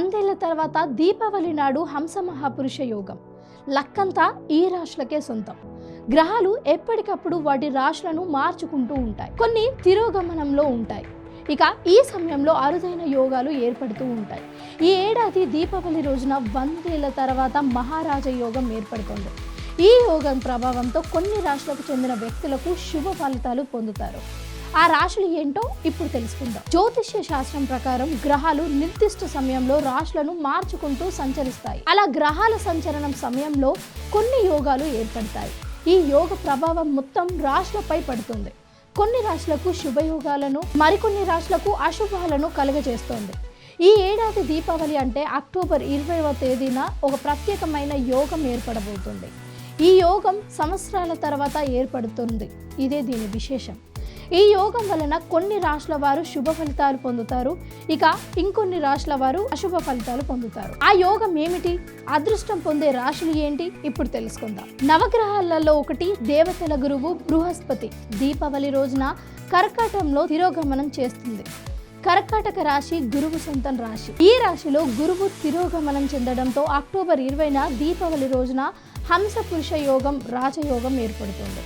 వందేళ్ళ తర్వాత దీపావళి నాడు హంస మహాపురుష యోగం. లక్కంతా ఈ రాశులకే సొంతం. గ్రహాలు ఎప్పటికప్పుడు వాటి రాశులను మార్చుకుంటూ ఉంటాయి. కొన్ని తిరోగమనంలో ఉంటాయి. ఇక ఈ సమయంలో అరుదైన యోగాలు ఏర్పడుతూ ఉంటాయి. ఈ ఏడాది దీపావళి రోజున వందేళ్ళ తర్వాత మహారాజ యోగం ఏర్పడుతుంది. ఈ యోగం ప్రభావంతో కొన్ని రాష్ట్రాలకు చెందిన వ్యక్తులకు శుభ ఫలితాలు పొందుతారు. ఆ రాశులు ఏంటో ఇప్పుడు తెలుసుకుందాం. జ్యోతిష్య శాస్త్రం ప్రకారం గ్రహాలు నిర్దిష్ట సమయంలో రాశులను మార్చుకుంటూ సంచరిస్తాయి. అలా గ్రహాల సంచలనం సమయంలో కొన్ని యోగాలు ఏర్పడతాయి. ఈ యోగ ప్రభావం మొత్తం రాశులపై పడుతుంది. కొన్ని రాశులకు శుభయోగాలను మరికొన్ని రాశులకు అశుభాలను కలుగజేస్తోంది. ఈ ఏడాది దీపావళి అంటే అక్టోబర్ ఇరవైవ తేదీన ఒక ప్రత్యేకమైన యోగం ఏర్పడబోతుంది. ఈ యోగం సంవత్సరాల తర్వాత ఏర్పడుతుంది. ఇదే దీని విశేషం. ఈ యోగం వలన కొన్ని రాశుల వారు శుభ ఫలితాలు పొందుతారు. ఇక ఇంకొన్ని రాశుల వారు అశుభ ఫలితాలు పొందుతారు. ఆ యోగం ఏమిటి? అదృష్టం పొందే రాశులు ఏంటి? ఇప్పుడు తెలుసుకుందాం. నవగ్రహాలలో ఒకటి దేవతల గురువు బృహస్పతి. దీపావళి రోజున కర్కాటంలో తిరోగమనం చేస్తుంది. కర్కాటక రాశి గురువు సొంతం రాశి. ఈ రాశిలో గురువు తిరోగమనం చెందడంతో అక్టోబర్ ఇరవైన దీపావళి రోజున హంస పురుష యోగం రాజయోగం ఏర్పడుతుంది.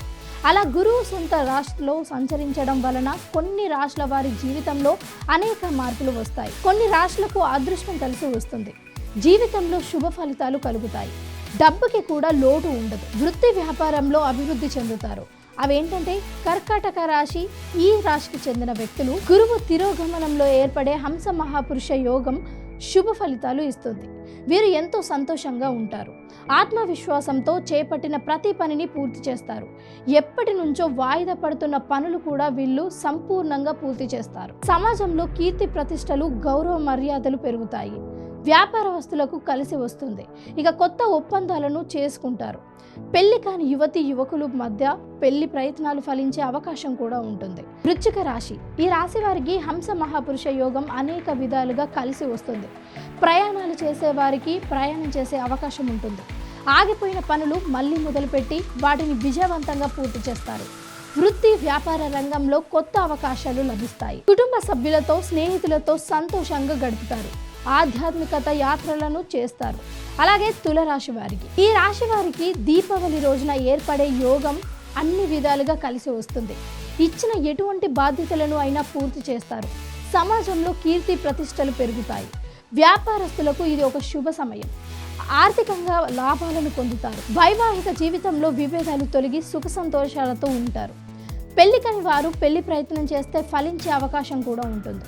అలా గురువు సొంత రాశిలో సంచరించడం వలన కొన్ని రాశుల వారి జీవితంలో అనేక మార్పులు వస్తాయి. కొన్ని రాశులకు అదృష్టం కలిసి వస్తుంది. జీవితంలో శుభ ఫలితాలు కలుగుతాయి. డబ్బుకి కూడా లోటు ఉండదు. వృత్తి వ్యాపారంలో అభివృద్ధి చెందుతారు. అవేంటంటే కర్కాటక రాశి ఈ రాశికి చెందిన వ్యక్తులు గురువు తిరోగమనంలో ఏర్పడే హంస మహాపురుష యోగం శుభ ఫలితాలు ఇస్తుంది. వీరు ఎంతో సంతోషంగా ఉంటారు. ఆత్మవిశ్వాసంతో చేపట్టిన ప్రతి పనిని పూర్తి చేస్తారు. ఎప్పటి నుంచో వాయిదా పడుతున్న పనులు కూడా వీళ్ళు సంపూర్ణంగా పూర్తి చేస్తారు. సమాజంలో కీర్తి ప్రతిష్టలు గౌరవ మర్యాదలు పెరుగుతాయి. వ్యాపార వస్తులకు కలిసి వస్తుంది. ఇక కొత్త ఒప్పందాలను చేసుకుంటారు. పెళ్ళి కాని యువతి యువకులు మధ్య పెళ్ళి ప్రయత్నాలు ఫలించే అవకాశం కూడా ఉంటుంది. వృచ్చిక రాశి. ఈ రాశి వారికి హంస మహాపురుష యోగం అనేక విధాలుగా కలిసి వస్తుంది. ప్రయాణాలు చేసే వారికి ప్రయాణం చేసే అవకాశం ఉంటుంది. ఆగిపోయిన పనులు మళ్ళీ మొదలుపెట్టి వాటిని విజయవంతంగా పూర్తి చేస్తారు. వృత్తి వ్యాపార రంగంలో కొత్త అవకాశాలు లభిస్తాయి. కుటుంబ సభ్యులతో స్నేహితులతో సంతోషంగా గడుపుతారు. ఆధ్యాత్మికత యాత్రలను చేస్తారు. అలాగే తులరాశి వారికి. ఈ రాశి వారికి దీపావళి రోజున ఏర్పడే యోగం అన్ని విధాలుగా కలిసి వస్తుంది. ఇచ్చిన ఎటువంటి బాధ్యతలను అయినా పూర్తి చేస్తారు. సమాజంలో కీర్తి ప్రతిష్టలు పెరుగుతాయి. వ్యాపారస్తులకు ఇది ఒక శుభ సమయం. ఆర్థికంగా లాభాలను పొందుతారు. వైవాహిక జీవితంలో విభేదాలు తొలగి సుఖ సంతోషాలతో ఉంటారు. పెళ్ళి కాని వారు పెళ్ళి ప్రయత్నం చేస్తే ఫలించే అవకాశం కూడా ఉంటుంది.